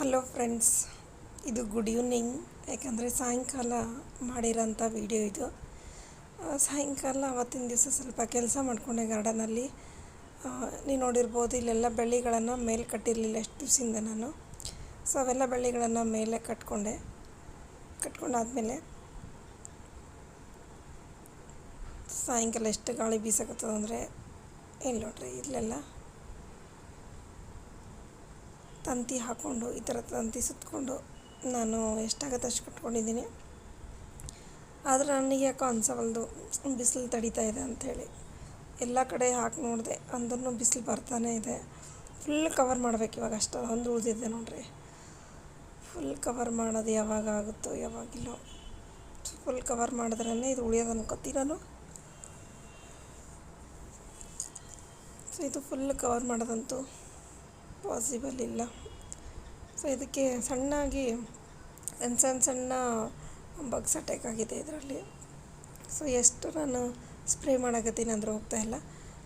Hello friends ಇದು good evening ಯಾಕಂದರೆ ಸಾಯಂಕಾಲ ಮಾಡಿರೋಂಥ ವಿಡಿಯೋ ಇದು. ಸಾಯಂಕಾಲ ಅವತ್ತಿನ ದಿವಸ ಸ್ವಲ್ಪ ಕೆಲಸ ಮಾಡಿಕೊಂಡೆ ಗಾರ್ಡನಲ್ಲಿ ನೀವು ನೋಡಿರ್ಬೋದು ಇಲ್ಲೆಲ್ಲ ಬಳ್ಳಿಗಳನ್ನು ಮೇಲೆ ಕಟ್ಟಿರಲಿಲ್ಲ ಎಷ್ಟು ದಿವಸದಿಂದ ನಾನು. ಸೊ ಅವೆಲ್ಲ ಬಳ್ಳಿಗಳನ್ನು ಮೇಲೆ ಕಟ್ಕೊಂಡೆ. ಕಟ್ಕೊಂಡಾದಮೇಲೆ ಸಾಯಂಕಾಲ ಎಷ್ಟು ಗಾಳಿ ಬೀಸಕತ್ತದ ಅಂದರೆ ಇಲ್ಲಿ ನೋಡ್ರಿ ಇಲ್ಲೆಲ್ಲ. ತಂತಿ ಹಾಕ್ಕೊಂಡು ಈ ಥರ ತಂತಿ ಸುತ್ತಕೊಂಡು ನಾನು ಎಷ್ಟಾಗತ್ತೆ ಅಷ್ಟು ಕಟ್ಕೊಂಡಿದ್ದೀನಿ. ಆದರೆ ನನಗೆ ಯಾಕೋ ಅನ್ಸವಲ್ದು, ಬಿಸಿಲು ತಡೀತಾ ಇದೆ ಅಂಥೇಳಿ. ಎಲ್ಲ ಕಡೆ ಹಾಕಿ ನೋಡಿದೆ ಅಂದ್ರೂ ಬಿಸಿಲು ಬರ್ತಾನೆ ಇದೆ. ಫುಲ್ ಕವರ್ ಮಾಡ್ಬೇಕು ಇವಾಗ ಅಷ್ಟು, ಒಂದು ಉಳಿದಿದೆ ನೋಡಿರಿ. ಫುಲ್ ಕವರ್ ಮಾಡೋದು ಯಾವಾಗ ಆಗುತ್ತೋ, ಯಾವಾಗಿಲ್ಲೋ. ಫುಲ್ ಕವರ್ ಮಾಡಿದ್ರೇ ಇದು ಉಳಿಯೋದು ಅನ್ಕೋತೀರಾನು ಸೊ ಇದು ಫುಲ್ ಕವರ್ ಮಾಡೋದಂತೂ ಪಾಸಿಬಲ್ ಇಲ್ಲ. ಸೊ ಇದಕ್ಕೆ ಸಣ್ಣಾಗಿ, ಸಣ್ಣ ಸಣ್ಣ ಬಗ್ಸ್ ಅಟ್ಯಾಕ್ ಆಗಿದೆ ಇದರಲ್ಲಿ. ಸೊ ಎಷ್ಟು ನಾನು ಸ್ಪ್ರೇ ಮಾಡಕತ್ತೀನಿ ಅಂದ್ರೆ ಹೋಗ್ತಾ ಇಲ್ಲ.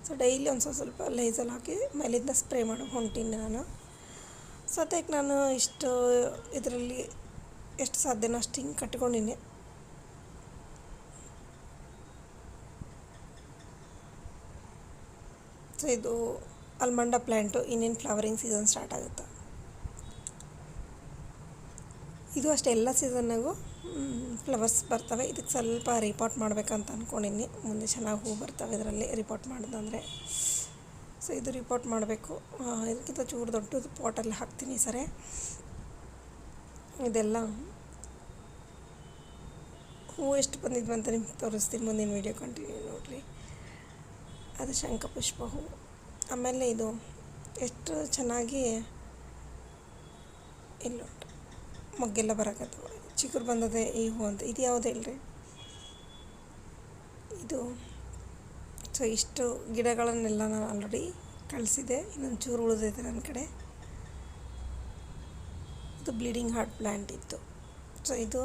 ಸೊ ಡೈಲಿ ಒಂದು ಸ್ವಲ್ಪ ಸ್ವಲ್ಪ ಲೈಸಲ್ ಹಾಕಿ ಮೇಲಿಂದ ಸ್ಪ್ರೇ ಮಾಡಿ, ಹೊಂಟೀನಿ ನಾನು. ಸೊ ಅದಕ್ಕೆ ನಾನು ಇಷ್ಟು ಇದರಲ್ಲಿ ಎಷ್ಟು ಸಾಧ್ಯನೋ ಅಷ್ಟು ಹಿಂಗೆ ಕಟ್ಕೊಂಡಿನಿ. ಸೊ ಇದು ಅಲ್ಮಂಡ ಪ್ಲ್ಯಾಂಟು ಇನ್ನೇನು ಫ್ಲವರಿಂಗ್ ಸೀಸನ್ ಸ್ಟಾರ್ಟ್ ಆಗುತ್ತೆ. ಇದು ಅಷ್ಟೇ, ಎಲ್ಲ ಸೀಸನ್ನಾಗೂ ಫ್ಲವರ್ಸ್ ಬರ್ತವೆ. ಇದಕ್ಕೆ ಸ್ವಲ್ಪ ರಿಪೋರ್ಟ್ ಮಾಡಬೇಕಂತ ಅಂದ್ಕೊಂಡಿನಿ ಮುಂದೆ ಚೆನ್ನಾಗಿ ಹೂ ಬರ್ತವೆ ಇದರಲ್ಲಿ ರಿಪೋರ್ಟ್ ಮಾಡಿದಂದರೆ. ಸೊ ಇದು ರಿಪೋರ್ಟ್ ಮಾಡಬೇಕು. ಇದಕ್ಕಿಂತ ಚೂರು ದೊಡ್ಡದು ಪಾಟಲ್ಲಿ ಹಾಕ್ತೀನಿ ಸರಿ. ಇದೆಲ್ಲ, ಹೂ ಎಷ್ಟು ಬಂದಿದ್ವು ಅಂತ ನಿಮ್ಗೆ ತೋರಿಸ್ತೀನಿ ಮುಂದಿನ ವೀಡಿಯೋ ಕಂಟಿನ್ಯೂ ನೋಡಿರಿ. ಅದು ಶಂಖಪುಷ್ಪ ಹೂ. ಆಮೇಲೆ ಇದು ಎಷ್ಟು ಚೆನ್ನಾಗಿ ಇಲ್ಲ ಮೊಗ್ಗೆಲ್ಲ ಬರಕತ್ತವ ಚಿಗುರು ಬಂದದೆ ಈ ಹೂ ಅಂತ. ಇದು ಯಾವುದೇ ಇಲ್ಲರಿ ಇದು ಸೊ ಇಷ್ಟು ಗಿಡಗಳನ್ನೆಲ್ಲ ನಾನು ಆಲ್ರೆಡಿ ಕಳಿಸಿದೆ ಇನ್ನೊಂದು ಚೂರು ಉಳಿದೈತೆ ನನ್ನ ಕಡೆ. ಇದು ಬ್ಲೀಡಿಂಗ್ ಹಾರ್ಟ್ ಪ್ಲ್ಯಾಂಟ್ ಇತ್ತು. ಸೊ ಇದು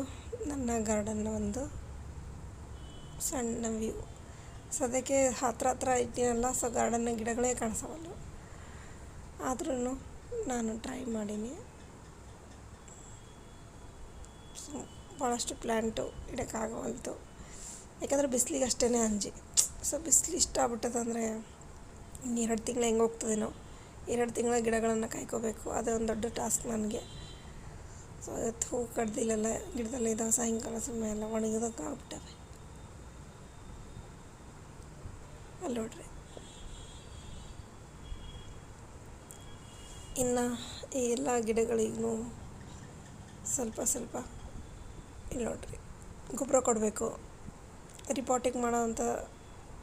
ನನ್ನ ಗಾರ್ಡನ್ನ ಒಂದು ಸಣ್ಣ ವ್ಯೂ ಸದ್ಯಕ್ಕೆ ಹತ್ರ ಹತ್ರ ಇಟ್ಟಿನಲ್ಲ ಸೊ ಗಾರ್ಡನ್ನ ಗಿಡಗಳೇ ಕಾಣಿಸವಲ್ಲ ಆದ್ರೂ ನಾನು ಟ್ರೈ ಮಾಡೀನಿ. ಭಾಳಷ್ಟು ಪ್ಲ್ಯಾಂಟು ಇಡೋಕ್ಕಾಗವಲ್ತು ಯಾಕಂದರೆ ಬಿಸಿಲಿಗೆ ಅಷ್ಟೇ ಅಂಜಿ. ಸೊ ಬಿಸಿಲು ಇಷ್ಟ ಆಗ್ಬಿಟ್ಟದಂದರೆ ಇನ್ನು ಎರಡು ತಿಂಗಳು ಹೆಂಗೆ ಹೋಗ್ತದೇನೋ, ಎರಡು ತಿಂಗಳ ಗಿಡಗಳನ್ನು ಕಾಯ್ಕೋಬೇಕು. ಅದೇ ಒಂದು ದೊಡ್ಡ ಟಾಸ್ಕ್ ನನಗೆ. ಸೊ ಇವತ್ತು ಹೂ ಕಡ್ದಿಲ್ಲೆಲ್ಲ ಗಿಡದಲ್ಲಿ ಇದ್ದಾವೆ ಸಾಯಂಕಾಲ ಸುಮ್ಮನೆ ಎಲ್ಲ ಒಣಗಿದಕ್ಕೆ ಆಗ್ಬಿಟ್ಟವೆ ಅಲ್ಲಿ ನೋಡ್ರಿ. ಇನ್ನು ಈ ಎಲ್ಲ ಗಿಡಗಳಿಗೂ ಸ್ವಲ್ಪ ಸ್ವಲ್ಪ ಇಲ್ಲಿ ನೋಡ್ರಿ. ಗೊಬ್ಬರ ಕೊಡಬೇಕು. ರಿಪೋರ್ಟಿಂಗ್ ಮಾಡೋವಂಥ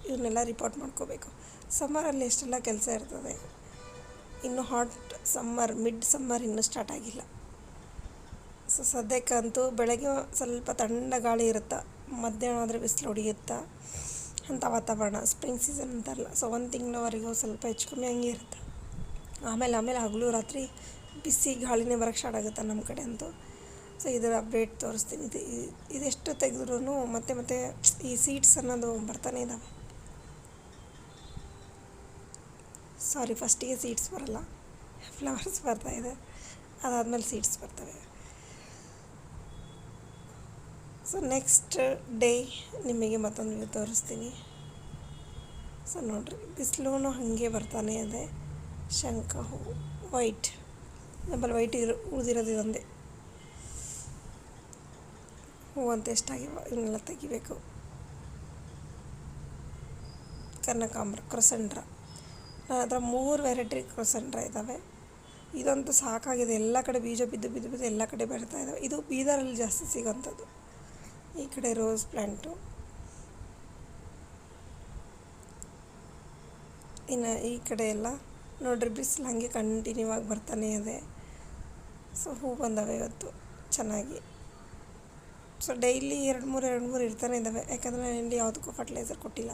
ಇವನ್ನೆಲ್ಲ ರಿಪೋರ್ಟ್ ಮಾಡ್ಕೋಬೇಕು. ಸಮ್ಮರಲ್ಲಿ ಎಷ್ಟೆಲ್ಲ ಕೆಲಸ ಇರ್ತದೆ. ಇನ್ನು ಹಾಟ್ ಸಮ್ಮರ್ ಮಿಡ್ ಸಮ್ಮರ್ ಇನ್ನೂ ಸ್ಟಾರ್ಟ್ ಆಗಿಲ್ಲ. ಸೊ ಸದ್ಯಕ್ಕಂತೂ ಬೆಳಗ್ಗೆ ಸ್ವಲ್ಪ ತಣ್ಣ ಗಾಳಿ ಇರುತ್ತೆ, ಮಧ್ಯಾಹ್ನ ಆದರೆ ಬಿಸಿಲು ಹೊಡಿಯುತ್ತಾ ಅಂಥ ವಾತಾವರಣ ಸ್ಪ್ರಿಂಗ್ ಸೀಸನ್ ಅಂತಾರಲ್ಲ. ಸೊ ಒಂದು ತಿಂಗಳವರೆಗೂ ಸ್ವಲ್ಪ ಹೆಚ್ಚು ಕಮ್ಮಿ ಹಂಗೆ ಇರುತ್ತೆ. ಆಮೇಲೆ ಆಮೇಲೆ ಹಗಲು ರಾತ್ರಿ ಬಿಸಿ ಗಾಳಿನೇ ಬರೋಕ್ಕೆ ಸ್ಟಾರ್ಟ್ ಆಗುತ್ತೆ ನಮ್ಮ ಕಡೆ ಅಂತೂ. ಸೊ ಇದರ ಅಪ್ಡೇಟ್ ತೋರಿಸ್ತೀನಿ. ಇದು ಇದೆಷ್ಟು ತೆಗೆದ್ರೂ ಮತ್ತೆ ಮತ್ತೆ ಈ ಸೀಟ್ಸ್ ಅನ್ನೋದು ಬರ್ತಾನೆ ಇದ್ದಾವೆ ಸಾರಿ ಫಸ್ಟಿಗೆ ಸೀಟ್ಸ್ ಬರಲ್ಲ. ಫ್ಲವರ್ಸ್ ಬರ್ತಾ ಇದೆ. ಅದಾದಮೇಲೆ ಸೀಟ್ಸ್ ಬರ್ತವೆ. ಸೊ ನೆಕ್ಸ್ಟ್ ಡೇ ನಿಮಗೆ ಮತ್ತೊಂದು ವ್ಯೂ ತೋರಿಸ್ತೀನಿ. ಸೊ ನೋಡಿರಿ ಬಿಸಿಲೂ ಹಾಗೆ ಬರ್ತಾನೆ ಇದೆ. ಶಂಖ, ಹೂ ವೈಟ್ ನಂಬಲ್ಲಿ ವೈಟ್ ಇರೋ ಉಳಿದಿರೋದು ಇದೊಂದೇ. ಹೂ ಅಂತ ಎಷ್ಟಾಗಿವ, ಇವನ್ನೆಲ್ಲ ತೆಗಿಬೇಕು. ಕನಕಾಂಬ್ರ, ಕ್ರೊಸೆಂಡ್ರ. ನನ್ನ ಹತ್ರ ಮೂರು ವೆರೈಟಿ ಕ್ರೊಸೆಂಡ್ರ ಇದ್ದಾವೆ ಇದಂತೂ ಸಾಕಾಗಿದೆ. ಎಲ್ಲ ಕಡೆ ಬೀಜ ಬಿದ್ದು ಬಿದ್ದು ಬಿದ್ದು ಎಲ್ಲ ಕಡೆ ಬೆಳೀತಾ ಇದ್ದಾವೆ ಇದು ಬೀದರಲ್ಲಿ ಜಾಸ್ತಿ ಸಿಗೋಂಥದ್ದು ಈ ಕಡೆ ರೋಸ್ ಪ್ಲ್ಯಾಂಟು ಇನ್ನು ಈ ಕಡೆ ಎಲ್ಲ ನೋಡ್ರಿ ಬಿಸಿಲು ಹಂಗೆ ಕಂಟಿನ್ಯೂ ಆಗಿ ಬರ್ತಾನೆ ಇದೆ. ಸೊ ಹೂ ಬಂದವೆ ಇವತ್ತು, ಚೆನ್ನಾಗಿ. ಸೊ ಡೈಲಿ ಎರಡು ಮೂರು ಎರಡು ಮೂರು ಇರ್ತಾನೆ ಇದ್ದಾವೆ ಯಾಕಂದರೆ ನಾನು ಯಾವುದಕ್ಕೂ ಫರ್ಟಿಲೈಸರ್ ಕೊಟ್ಟಿಲ್ಲ.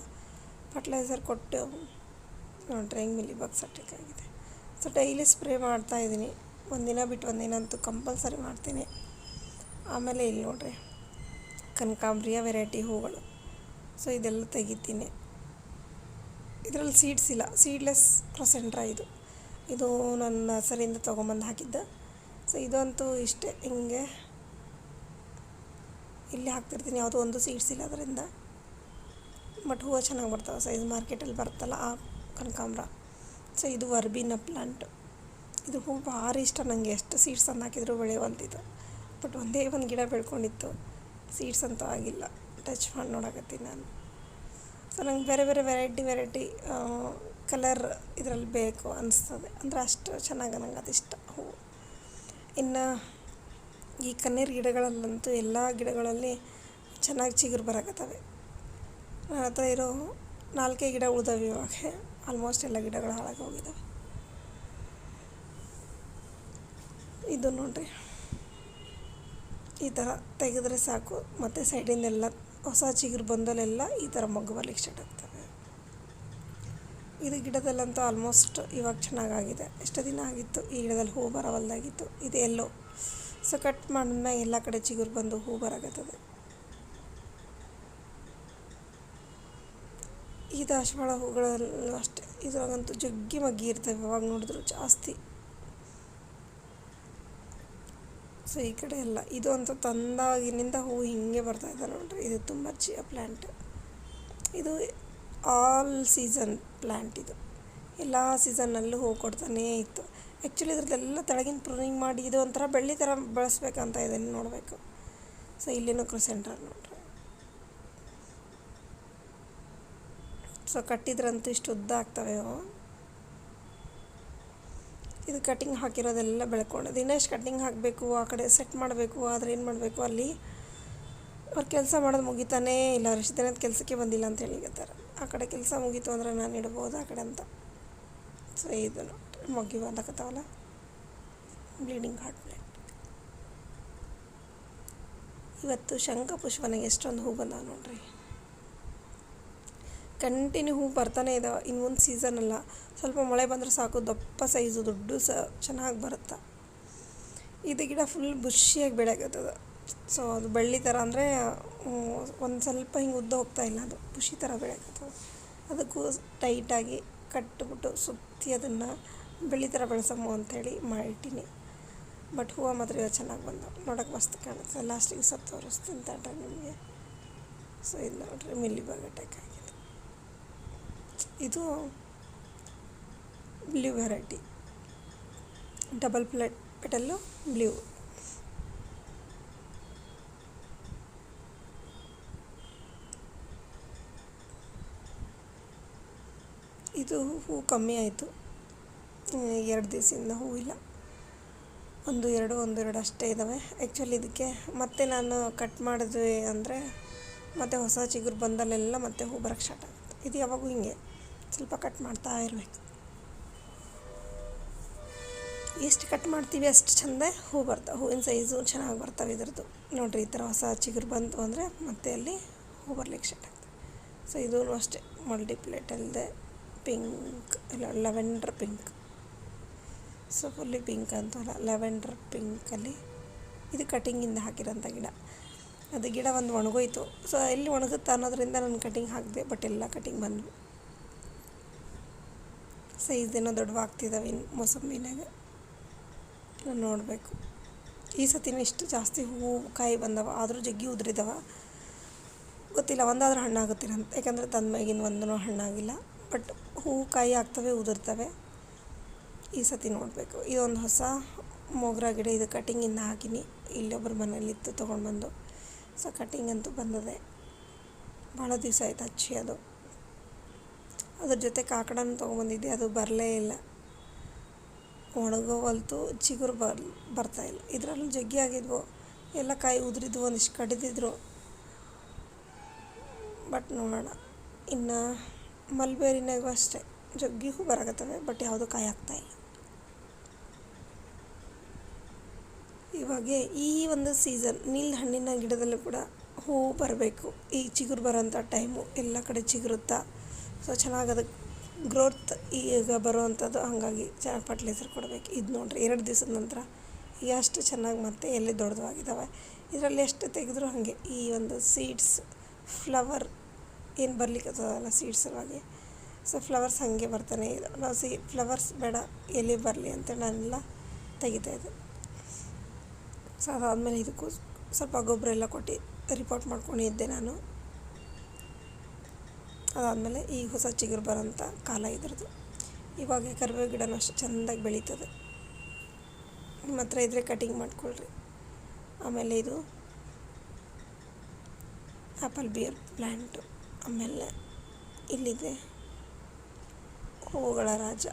ಫರ್ಟಿಲೈಸರ್ ಕೊಟ್ಟು, ನೋಡ್ರಿ ಹೆಂಗೆ ಮಿಲಿ ಬಾಕ್ಸ್ ಅಟ್ಯಾಕ್ ಆಗಿದೆ. ಸೊ ಡೈಲಿ ಸ್ಪ್ರೇ ಮಾಡ್ತಾ ಇದ್ದೀನಿ. ಒಂದಿನ ಬಿಟ್ಟು ಒಂದಿನ ಅಂತೂ ಕಂಪಲ್ಸರಿ ಮಾಡ್ತೀನಿ. ಆಮೇಲೆ ಇಲ್ಲಿ ನೋಡ್ರಿ. ಕನಕಾಂಬ್ರಿಯ ವೆರೈಟಿ ಹೂಗಳು. ಸೊ ಇದೆಲ್ಲ ತೆಗಿತೀನಿ. ಇದರಲ್ಲಿ ಸೀಡ್ಸ್ ಇಲ್ಲ. ಸೀಡ್ಲೆಸ್ ಕ್ರೊಸೆಂಡ್ರ ಇದು. ಇದು ನನ್ನ ಸರಿಯಿಂದ ತೊಗೊಂಬಂದು ಹಾಕಿದ್ದ. ಸೊ ಇದಂತೂ ಇಷ್ಟೇ. ಹಿಂಗೆ ಇಲ್ಲಿ ಹಾಕ್ತಿರ್ತೀನಿ. ಯಾವುದೋ ಒಂದು ಸೀಡ್ಸ್ ಇಲ್ಲ ಅದರಿಂದ. ಬಟ್ ಹೂವು ಚೆನ್ನಾಗಿ ಬರ್ತಾವೆ. ಸೈಜ್ ಮಾರ್ಕೆಟಲ್ಲಿ ಬರ್ತಲ್ಲ ಆ ಕನಕಾಂಬ್ರ. ಸೊ ಇದು ವರ್ಬಿನ ಪ್ಲಾಂಟ್ ಇದು ಹೂವು ಭಾರಿ ಇಷ್ಟ ನನಗೆ ಎಷ್ಟು ಸೀಡ್ಸ್ ಹಾಕಿದ್ರು ಬೆಳೆಯುವಂತಿದ್ದು ಬಟ್ ಒಂದೇ ಒಂದು ಗಿಡ ಬೆಳ್ಕೊಂಡಿತ್ತು. ಸೀಡ್ಸ್ ಅಂತೂ ಆಗಿಲ್ಲ. ಟಚ್ ಮಾಡಿ ನೋಡಕತ್ತೀನಿ ನಾನು. ಸೊ ನಂಗೆ ಬೇರೆ ಬೇರೆ ವೆರೈಟಿ ವೆರೈಟಿ ಕಲರ್ ಇದರಲ್ಲಿ ಬೇಕು ಅನಿಸ್ತದೆ. ಅಂದರೆ ಅಷ್ಟು ಚೆನ್ನಾಗಿ ನಂಗೆ ಅದಿಷ್ಟ ಹೂವು ಇನ್ನು ಈ ಕಣ್ಣೀರು ಗಿಡಗಳಲ್ಲಂತೂ ಎಲ್ಲ ಗಿಡಗಳಲ್ಲಿ ಚೆನ್ನಾಗಿ ಚಿಗುರು ಬರಕತ್ತವೆ. ನನ್ನ ಹತ್ರ ಇರೋ ನಾಲ್ಕೇ ಗಿಡ ಉಳಿದವೆ ಇವಾಗ. ಆಲ್ಮೋಸ್ಟ್ ಎಲ್ಲ ಗಿಡಗಳು ಹಾಳಾಗಿ ಹೋಗಿದ್ದಾವೆ ಇದು ನೋಡ್ರಿ. ಈ ಥರ ತೆಗೆದ್ರೆ ಸಾಕು. ಮತ್ತು ಸೈಡಿಂದೆಲ್ಲ ಹೊಸ ಚಿಗುರು ಬಂದಲ್ಲೆಲ್ಲ ಈ ಥರ ಮೊಗ್ಗು ಬರ್ಲಿಕ್ಕೆ ಸ್ಟಾರ್ಟ್ ಆಗ್ತವೆ. ಇದು ಗಿಡದಲ್ಲಂತೂ ಆಲ್ಮೋಸ್ಟ್ ಇವಾಗ ಚೆನ್ನಾಗಾಗಿದೆ. ಎಷ್ಟು ದಿನ ಆಗಿತ್ತು ಈ ಗಿಡದಲ್ಲಿ ಹೂ ಬರವಲ್ದಾಗಿತ್ತು. ಇದು ಎಲ್ಲೋ. ಸೊ ಕಟ್ ಮಾಡಿದ್ಮೇಲೆ ಎಲ್ಲ ಕಡೆ ಚಿಗುರು ಬಂದು ಹೂ ಬರಾಗತ್ತದೆ ಈ ದಾಸವಾಳ ಹೂಗಳಲ್ಲೂ ಅಷ್ಟೇ. ಇದ್ರಾಗಂತೂ ಜಗ್ಗಿ ಮಗ್ಗಿ ಇರ್ತವೆ. ಇವಾಗ ನೋಡಿದ್ರು ಜಾಸ್ತಿ. ಸೊ ಈ ಕಡೆ ಎಲ್ಲ. ಇದು ಅಂತ ತಂದಾಗಿನಿಂದ ಹೂವು ಹಿಂಗೆ ಬರ್ತಾ ಇದೆ ನೋಡ್ರಿ. ಇದು ತುಂಬ ಚಿಯ ಪ್ಲ್ಯಾಂಟ್ ಇದು ಆಲ್ ಸೀಸನ್ ಪ್ಲ್ಯಾಂಟ್ ಇದು. ಎಲ್ಲ ಸೀಸನ್ನಲ್ಲೂ ಹೂವು ಕೊಡ್ತಾನೇ ಇತ್ತು. ಆ್ಯಕ್ಚುಲಿ ಇದ್ರದ್ದೆಲ್ಲ ತೆಳಗಿನ ಪ್ರೂನಿಂಗ್ ಮಾಡಿ ಇದು ಒಂಥರ ಬೆಳ್ಳಿ ಥರ ಬೆಳೆಸ್ಬೇಕಂತ ಇದನ್ನು ನೋಡಬೇಕು. ಸೊ ಇಲ್ಲಿನೂ ಕ್ರಿಸೆಂಟರ್ ನೋಡ್ರಿ. ಸೊ ಕಟ್ಟಿದ್ರಂತೂ ಇಷ್ಟು ಉದ್ದ ಆಗ್ತವೆ ಅವು. ಇದು ಕಟಿಂಗ್ ಹಾಕಿರೋದೆಲ್ಲ ಬೆಳ್ಕೊಂಡು, ದಿನೇಶ್ ಕಟ್ಟಿಂಗ್ ಹಾಕಬೇಕು, ಆ ಕಡೆ ಸೆಟ್ ಮಾಡಬೇಕು, ಆದರೆ ಏನು ಮಾಡಬೇಕು ಅಲ್ಲಿ? ಅವ್ರು ಕೆಲಸ ಮಾಡೋದು ಮುಗಿತಾನೇ ಇಲ್ಲ ಅವ್ರು ದಿನದ ಕೆಲಸಕ್ಕೆ ಬಂದಿಲ್ಲ ಅಂತ ಹೇಳಿಕತ್ತಾರೆ ಆ ಕಡೆ ಕೆಲಸ ಮುಗೀತು ಅಂದ್ರೆ ನಾನು ಇಡ್ಬೋದು ಆ ಕಡೆ ಅಂತ. ಸೊ ಇದು ಮೊಗ್ಗಿ ಬಂದಕತ್ತಾವಲ್ಲ? ಬ್ಲೀಡಿಂಗ್ ಹಾರ್ಟ್ ಪ್ಲೇಟ್ ಇವತ್ತು ಶಂಖ ಪುಷ್ಪನಿಗೆ ಎಷ್ಟೊಂದು ಹೂ ಬಂದಾವ ನೋಡ್ರಿ. ಕಂಟಿನ್ಯೂ ಹೂ ಬರ್ತಾನೆ ಇದಾವೆ ಇನ್ನು ಒಂದು ಸೀಸನ್ ಅಲ್ಲ. ಸ್ವಲ್ಪ ಮಳೆ ಬಂದರೆ ಸಾಕು, ದಪ್ಪ ಸೈಜು ದೊಡ್ಡ ಸ, ಚೆನ್ನಾಗಿ ಬರುತ್ತೆ. ಇದು ಗಿಡ ಫುಲ್ ಬುಷಿಯಾಗಿ ಬೆಳೆಯಕತ್ತದ ಸೊ ಅದು ಬಳ್ಳಿ ಥರ ಅಂದರೆ ಒಂದು ಸ್ವಲ್ಪ ಹಿಂಗೆ ಉದ್ದ ಹೋಗ್ತಾ ಇಲ್ಲ ಅದು ಬುಷಿ ಥರ ಬೆಳೆಯಕತ್ತದ ಅದಕ್ಕೂ ಟೈಟಾಗಿ ಕಟ್ಟಿಬಿಟ್ಟು ಸುತ್ತಿ ಅದನ್ನು ಬೆಳ್ಳಿ ಥರ ಬೆಳೆಸಮ್ಮು ಅಂಥೇಳಿ ಮಾಡಿಟ್ಟಿನಿ ಬಟ್ ಹೂವು ಮಾತ್ರ ಇವಾಗ ಚೆನ್ನಾಗಿ ಬಂದವು ನೋಡೋಕೆ ಮಸ್ತ್ ಕಾಣುತ್ತೆ. ಲಾಸ್ಟಿಗೆ ಸತ್ತು ತೋರಿಸ್ತೀನಿ ಅಂತ ನಿಮಗೆ. ಸೊ ಇದು ನೋಡ್ರಿ ಮಿಲ್ಲಿ ಬಾಗ್ ಇದು blue variety. Double plate petal blue. ಇದು ಹೂ ಕಮ್ಮಿ ಆಯಿತು. ಎರಡು ದಿವಸದಿಂದ ಹೂವಿಲ್ಲ ಒಂದು, ಎರಡು ಒಂದು, ಎರಡು ಅಷ್ಟೇ ಇದ್ದಾವೆ ಆ್ಯಕ್ಚುಲಿ ಇದಕ್ಕೆ ಮತ್ತೆ ನಾನು ಕಟ್ ಮಾಡಿದ್ವಿ ಅಂದರೆ ಮತ್ತೆ ಹೊಸ ಚಿಗುರು ಬಂದಲ್ಲೆಲ್ಲ ಮತ್ತೆ ಹೂ ಬರೋಕ್ಕೆ ಸ್ಟಾರ್ಟ್ ಆಗುತ್ತೆ. ಇದು ಯಾವಾಗೂ ಹಿಂಗೆ. ಸ್ವಲ್ಪ ಕಟ್ ಮಾಡ್ತಾ ಇರಬೇಕು. ಎಷ್ಟು ಕಟ್ ಮಾಡ್ತೀವಿ ಅಷ್ಟು ಚಂದ ಹೂ ಬರ್ತಾವೆ, ಹೂವಿನ ಸೈಜು ಚೆನ್ನಾಗಿ ಬರ್ತವೆ ಇದ್ರದ್ದು. ನೋಡಿರಿ ಈ ಥರ ಹೊಸ ಚಿಗುರು ಬಂತು ಅಂದರೆ ಮತ್ತೆ ಅಲ್ಲಿ ಹೂ ಬರ್ಲಿಕ್ಕೆ ಸ್ಟಾರ್ಟ್ ಆಗ್ತದೆ. ಸೊ ಇದೂ ಅಷ್ಟೇ. ಮಲ್ಟಿಪ್ಲೇಟ್ ಅಲ್ಲದೆ ಪಿಂಕ್, ಇಲ್ಲ lavender pink. So fully pink ಅಂತಲ್ಲ ಲೆವೆಂಡರ್ ಪಿಂಕಲ್ಲಿ ಇದು ಕಟಿಂಗಿಂದ ಹಾಕಿರೋಂಥ ಗಿಡ. ಅದು ಗಿಡ ಒಂದು ಒಣಗೋಯ್ತು. ಸೊ ಎಲ್ಲಿ ಒಣಗುತ್ತೆ ಅನ್ನೋದ್ರಿಂದ ನಾನು ಕಟಿಂಗ್ ಹಾಕಿದೆ, ಬಟ್ ಎಲ್ಲ ಕಟಿಂಗ್ ಬಂದವು. ಸೈಜ್ ಏನೋ ದೊಡ್ಡವಾಗ್ತಿದ್ದಾವೆ ಇನ್ನು ಮೊಸಂಬಿನಾಗ. ನೋಡಬೇಕು. ಈ ಸತಿನೂ ಇಷ್ಟು ಜಾಸ್ತಿ ಹೂವು ಕಾಯಿ ಬಂದವ, ಆದರೂ ಜಗ್ಗಿ ಉದುರಿದವ. ಗೊತ್ತಿಲ್ಲ, ಒಂದಾದ್ರೂ ಹಣ್ಣಾಗುತ್ತಿಲ್ಲ ಅಂತ ಯಾಕಂದರೆ ತಂದ ಮ್ಯಾಗಿನ ಒಂದೂ ಹಣ್ಣಾಗಿಲ್ಲ. ಬಟ್ ಹೂವು ಕಾಯಿ ಆಗ್ತವೆ, ಉದುರ್ತವೆ. ಈ ಸತಿ ನೋಡಬೇಕು. ಇದೊಂದು ಹೊಸ ಮೊಗ್ರ ಗಿಡ, ಇದು ಕಟಿಂಗಿಂದ ಹಾಕಿನಿ. ಇಲ್ಲೊಬ್ಬರ ಮನೇಲಿತ್ತು ತೊಗೊಂಡು ಬಂದು ಸೊ ಕಟಿಂಗ್ ಅಂತೂ ಬಂದದೆ. ಭಾಳ ದಿವಸ ಆಯ್ತು ಹಚ್ಚಿ ಅದು. ಅದ್ರ ಜೊತೆ ಕಾಕಡನ ತೊಗೊಂಬಂದಿದ್ದೆ ಅದು ಬರಲೇ ಇಲ್ಲ. ಒಣಗೋವಲ್ತು ಚಿಗುರು ಬರ್ ಬರ್ತಾಯಿಲ್ಲ ಇದರಲ್ಲೂ ಜಗ್ಗಿ ಆಗಿದ್ವು. ಎಲ್ಲ ಕಾಯಿ ಉದುರಿದ್ವು ಒಂದಿಷ್ಟು ಕಡಿದಿದ್ರು. ಬಟ್ ನೋಡೋಣ. ಇನ್ನು ಮಲ್ಬೇರಿನಾಗೂ ಅಷ್ಟೇ. ಜಗ್ಗಿ ಹೂ ಬರಾಕತ್ತವೆ, ಬಟ್ ಯಾವುದೂ ಕಾಯಿ ಆಗ್ತಾಯಿಲ್ಲ ಇವಾಗ ಈ ಒಂದು ಸೀಸನ್ ನೀಲ್ ಹಣ್ಣಿನ ಗಿಡದಲ್ಲೂ ಕೂಡ ಹೂವು ಬರಬೇಕು. ಈ ಚಿಗುರು ಬರೋಂಥ ಟೈಮು ಎಲ್ಲ ಕಡೆ ಚಿಗುರುತ್ತಾ. ಸೊ ಚೆನ್ನಾಗಿ ಅದಕ್ಕೆ ಗ್ರೋತ್ ಈಗ ಬರುವಂಥದ್ದು ಹಾಗಾಗಿ ಚೆನ್ನಾಗಿ ಫರ್ಟಿಲೈಸರ್ ಕೊಡಬೇಕು. ಇದು ನೋಡ್ರಿ, ಎರಡು ದಿವಸದ ನಂತರ ಎಷ್ಟು ಚೆನ್ನಾಗಿ ಮತ್ತೆ ಎಲ್ಲಿ ದೊಡ್ಡದಾಗಿದ್ದಾವೆ ಇದರಲ್ಲಿ ಎಷ್ಟು ತೆಗೆದ್ರೂ ಹಾಗೆ, ಈ ಒಂದು ಸೀಡ್ಸ್ ಫ್ಲವರ್ ಏನು ಬರ್ಲಿಕ್ಕತ್ತದಲ್ಲ ಸೀಡ್ಸ್ ಸಲುವಾಗಿ. ಸೊ ಫ್ಲವರ್ಸ್ ಹಾಗೆ ಬರ್ತಾನೆ. ಇದು ನಾವು ಸಿ ಫ್ಲವರ್ಸ್ ಬೇಡ, ಎಲ್ಲಿ ಬರಲಿ ಅಂತೇಳಿ ನಾನೆಲ್ಲ ತೆಗಿತಾಯಿದ್ದೆ ಸೊ ಅದಾದಮೇಲೆ ಇದಕ್ಕೂ ಸ್ವಲ್ಪ ಗೊಬ್ಬರ ಎಲ್ಲ ಕೊಟ್ಟು ರಿಪೋರ್ಟ್ ಮಾಡ್ಕೊಂಡಿದ್ದೆ ನಾನು. ಅದಾದಮೇಲೆ ಈಗ ಹೊಸ ಚಿಗುರು ಬರೋಂಥ ಕಾಲ ಇದ್ರದ್ದು. ಇವಾಗ ಕರ್ಬೇವು ಗಿಡನೂ ಅಷ್ಟು ಚೆಂದಾಗಿ ಬೆಳೀತದೆ. ನಿಮ್ಮ ಹತ್ರ ಇದ್ದರೆ ಕಟಿಂಗ್ ಮಾಡ್ಕೊಳ್ರಿ. ಆಮೇಲೆ ಇದು ಆ್ಯಪಲ್ ಬಿಯರ್ ಪ್ಲ್ಯಾಂಟು ಆಮೇಲೆ ಇಲ್ಲಿದೆ ಹೂವುಗಳ ರಾಜ.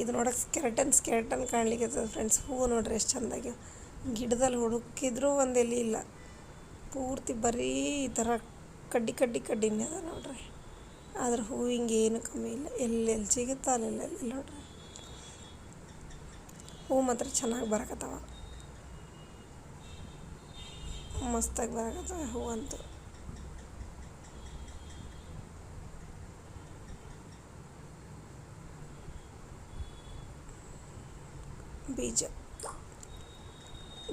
ಇದು ನೋಡೋಕೆ ಸ್ಕೆರಟನ್ ಸ್ಕೆರಟನ್ ಕಾಣ್ಲಿಕ್ಕೆ ಫ್ರೆಂಡ್ಸ್ ಹೂವು ನೋಡ್ರಿ ಎಷ್ಟು ಚೆಂದಾಗಿ ಗಿಡದಲ್ಲಿ ಹುಡುಕಿದ್ರೂ ಒಂದು ಇಲ್ಲ. ಪೂರ್ತಿ ಬರೀ ಈ ಥರ ಕಡ್ಡಿ ಕಡ್ಡಿ, ಕಡ್ಡಿನೇ ಅದ ನೋಡ್ರಿ. ಆದ್ರೆ ಹಿಂಗೆ ಏನು ಕಮ್ಮಿ ಇಲ್ಲ. ಎಲ್ಲೆಲ್ಲಿ ಸಿಗುತ್ತೋ ಅಲ್ಲೆಲ್ಲ ನೋಡ್ರಿ. ಹೂ ಮಾತ್ರ ಚೆನ್ನಾಗಿ ಬರಕತ್ತವ. ಮಸ್ತಾಗಿ ಬರಕತ್ತವ ಹೂ ಅಂತೂ. ಬೀಜ.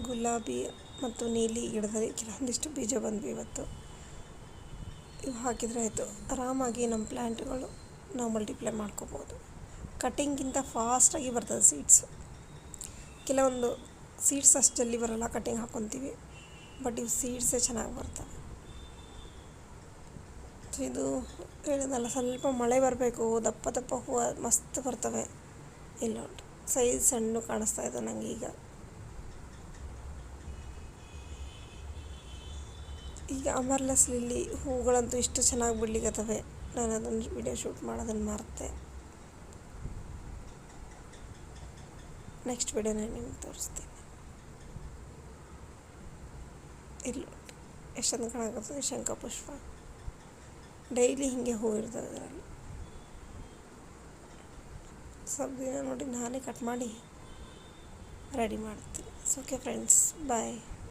ಗುಲಾಬಿ ಮತ್ತು ನೀಲಿ ಗಿಡದಲ್ಲಿ ಕೆಲವೊಂದಿಷ್ಟು ಬೀಜ ಬಂದ್ವಿ ಇವತ್ತು. ಇವು ಹಾಕಿದರೆ ಆಯಿತು. ಆರಾಮಾಗಿ ನಮ್ಮ ಪ್ಲ್ಯಾಂಟ್ಗಳು ನಾವು ಮಲ್ಟಿಪ್ಲೈ ಮಾಡ್ಕೋಬೋದು. ಕಟಿಂಗಿಂತ ಫಾಸ್ಟಾಗಿ ಬರ್ತದೆ ಸೀಡ್ಸ್. ಕೆಲವೊಂದು ಸೀಡ್ಸ್ ಅಷ್ಟು ಜಲ್ದಿ ಬರೋಲ್ಲ, ಕಟಿಂಗ್ ಹಾಕ್ಕೊತೀವಿ ಬಟ್ ಇವು ಸೀಡ್ಸೇ ಚೆನ್ನಾಗಿ ಬರ್ತವೆ. ಇದು ಹೇಳಿದಲ್ಲ ಸ್ವಲ್ಪ ಮಳೆ ಬರಬೇಕು, ದಪ್ಪ ದಪ್ಪ ಹೂವು ಮಸ್ತ್ ಬರ್ತವೆ. ಇಲ್ಲ ಸೈಜ್ ಸಣ್ಣ ಕಾಣಿಸ್ತಾ ಇದೆ ನನಗೆ ಈಗ. ಈಗ ಅಮರ್ಲೆಸ್ ಲಿಲ್ಲಿ ಹೂಗಳಂತೂ ಇಷ್ಟು ಚೆನ್ನಾಗಿ ಬಿಡ್ಲಿಕ್ಕತ್ತವೆ ನಾನು ಅದನ್ನು ವಿಡಿಯೋ ಶೂಟ್ ಮಾಡೋದನ್ನು ಮರ್ತೆ. ನೆಕ್ಸ್ಟ್ ವಿಡಿಯೋ ನಾನು ನಿಮ್ಗೆ ತೋರಿಸ್ತೀನಿ. ಇಲ್ಲಿ ಎಷ್ಟೊಂದು ಕಾಣಕತ್ತದೆ ಶಂಖಪುಷ್ಪ ಡೈಲಿ ಹೀಗೆ ಹೂ ಇರ್ತದೆ ಅದರಲ್ಲಿ. ಸ್ವಲ್ಪ ದಿನ ನೋಡಿ ನಾನೇ ಕಟ್ ಮಾಡಿ ರೆಡಿ ಮಾಡ್ತೀನಿ. Okay friends bye